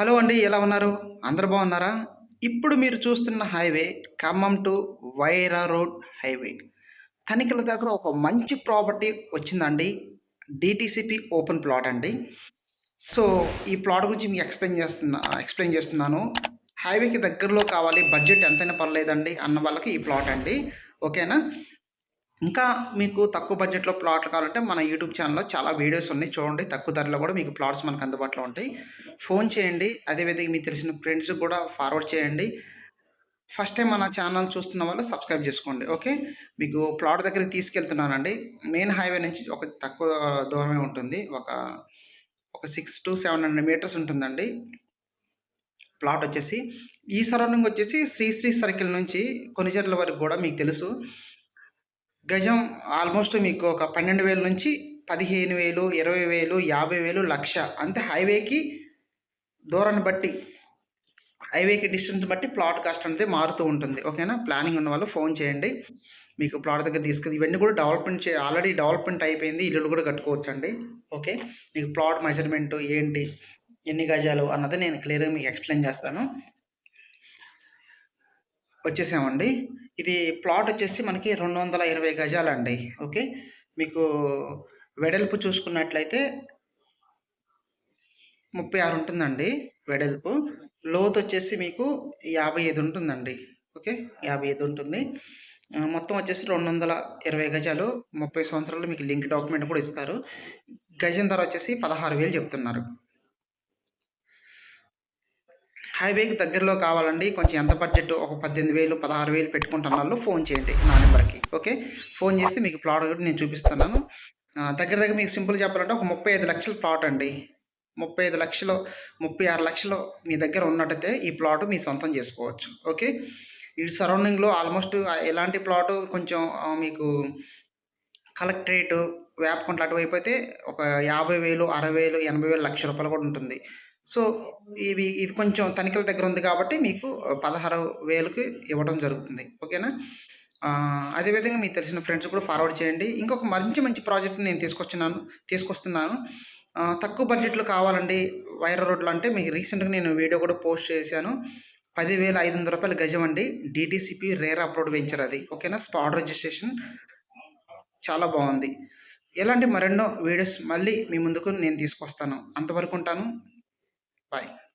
Hello అండి ఎలా ఉన్నారు? అందరు బాగున్నారా? ఇప్పుడు మీరు చూస్తున్న highway Khammam to Wyra road highway. తనిఖీల దగ్గర ఒక మంచి ప్రాపర్టీ వచ్చిందండి. డిటిసిపి ఓపెన్ ప్లాట్ అండి. సో ఈ ప్లాట్ గురించి మీకు ఎక్స్ప్లెయిన్ చేస్తున్నా ఎక్స్ప్లెయిన్ చేస్తున్నాను. హైవేకి దగ్గరలో కావాలి బడ్జెట్ ఎంతైనా పర్లేదండి అన్న వాళ్ళకి ఈ ప్లాట్ అండి. ఓకేనా? ఇంకా మీకు తక్కువ బడ్జెట్లో ప్లాట్లు కావాలంటే మన యూట్యూబ్ ఛానల్లో చాలా వీడియోస్ ఉన్నాయి. చూడండి తక్కువ ధరలో కూడా మీకు ప్లాట్స్ మనకు అందుబాటులో ఉంటాయి. ఫోన్ చేయండి అదేవిధంగా మీకు తెలిసిన ఫ్రెండ్స్ కూడా ఫార్వర్డ్ చేయండి. ఫస్ట్ టైం మన ఛానల్ చూస్తున్న వాళ్ళు సబ్స్క్రైబ్ చేసుకోండి ఓకే మీకు ప్లాట్ దగ్గరికి తీసుకెళ్తున్నానండి. మెయిన్ హైవే నుంచి ఒక తక్కువ దూరమే ఉంటుంది. ఒక ఒక six to seven hundred meters ఉంటుందండి. ప్లాట్ వచ్చేసి ఈ సరౌండింగ్ వచ్చేసి శ్రీశ్రీ సర్కిల్ నుంచి కొనిజర్ల వరకు కూడా మీకు తెలుసు. గజం ఆల్మోస్ట్ మీకు ఒక పన్నెండు వేల నుంచి పదిహేను వేలు ఇరవై వేలు యాభై వేలు లక్ష. అంతే హైవేకి దూరాన్ని బట్టి హైవేకి డిస్టెన్స్ బట్టి ప్లాట్ కాస్ట్ అనేది మారుతూ ఉంటుంది. ఓకేనా? ప్లానింగ్ ఉన్న వాళ్ళు ఫోన్ చేయండి. మీకు ప్లాట్ దగ్గర తీసుకెళ్ళి ఇవన్నీ కూడా డెవలప్మెంట్ చే ఆల్రెడీ డెవలప్మెంట్ అయిపోయింది. ఇల్లులు కూడా కట్టుకోవచ్చు అండి ఓకే? మీకు ప్లాట్ మెజర్మెంట్ ఏంటి? ఎన్ని గజాలు అన్నది నేను క్లియర్గా మీకు ఎక్స్ప్లెయిన్ చేస్తాను. వచ్చేసామండి. ఇది ప్లాట్ వచ్చేసి మనకి రెండు వందల ఇరవై గజాలండి. ఓకే? మీకు వెడల్పు చూసుకున్నట్లయితే ముప్పై ఆరు ఉంటుందండి వెడల్పు. లోతు వచ్చేసి మీకు యాభై ఐదు ఉంటుందండి. ఓకే? యాభై ఐదు ఉంటుంది. మొత్తం వచ్చేసి రెండు వందల ఇరవై గజాలు. ముప్పై సంవత్సరాలు మీకు లింక్ డాక్యుమెంట్ కూడా ఇస్తారు. గజం ధర వచ్చేసి పదహారు వేలు చెప్తున్నారు. హైవేకి దగ్గరలో కావాలండి. కొంచెం ఎంత బడ్జెట్? ఒక పద్దెనిమిది వేలు పదహారు వేలు పెట్టుకుంటున్న వాళ్ళు ఫోన్ చేయండి నా నెంబర్కి ఓకే? ఫోన్ చేస్తే మీకు ప్లాట్ కూడా నేను చూపిస్తున్నాను. దగ్గర దగ్గర మీకు సింపుల్ చెప్పాలంటే ఒక ముప్పై ఐదు లక్షల ప్లాట్ అండి. ముప్పై ఐదు లక్షలు ముప్పై ఆరు లక్షలు మీ దగ్గర ఉన్నట్టయితే ఈ ప్లాట్ మీ సొంతం చేసుకోవచ్చు ఓకే? ఈ సరౌండింగ్లో ఆల్మోస్ట్ ఎలాంటి ప్లాట్ కొంచెం మీకు కలెక్టరేట్ వేపకుంట్ల అటువైపు అయితే ఒక యాభై వేలు అరవై వేలు ఎనభై వేలు లక్ష రూపాయలు కూడా ఉంటుంది. సో ఇవి ఇది కొంచెం తనిఖీల దగ్గర ఉంది కాబట్టి మీకు పదహారు వేలకు ఇవ్వడం జరుగుతుంది. ఓకేనా? అదేవిధంగా మీకు తెలిసిన ఫ్రెండ్స్ కూడా ఫార్వర్డ్ చేయండి. ఇంకొక మంచి మంచి ప్రాజెక్ట్ నేను తీసుకొచ్చున్నాను తీసుకొస్తున్నాను. తక్కువ బడ్జెట్లో కావాలండి వైర్ రోడ్లు అంటే మీకు రీసెంట్గా నేను వీడియో కూడా పోస్ట్ చేశాను. పదివేల ఐదు వందల రూపాయల గజం అండి. డీటీసీపీ రేర్ అప్లోడ్ వెంచర్ అది. ఓకేనా? స్పాట్ రిజిస్ట్రేషన్ చాలా బాగుంది. ఇలాంటి మరెన్నో వీడియోస్ మళ్ళీ మీ ముందుకు నేను తీసుకొస్తాను. అంతవరకు ఉంటాను. Bye.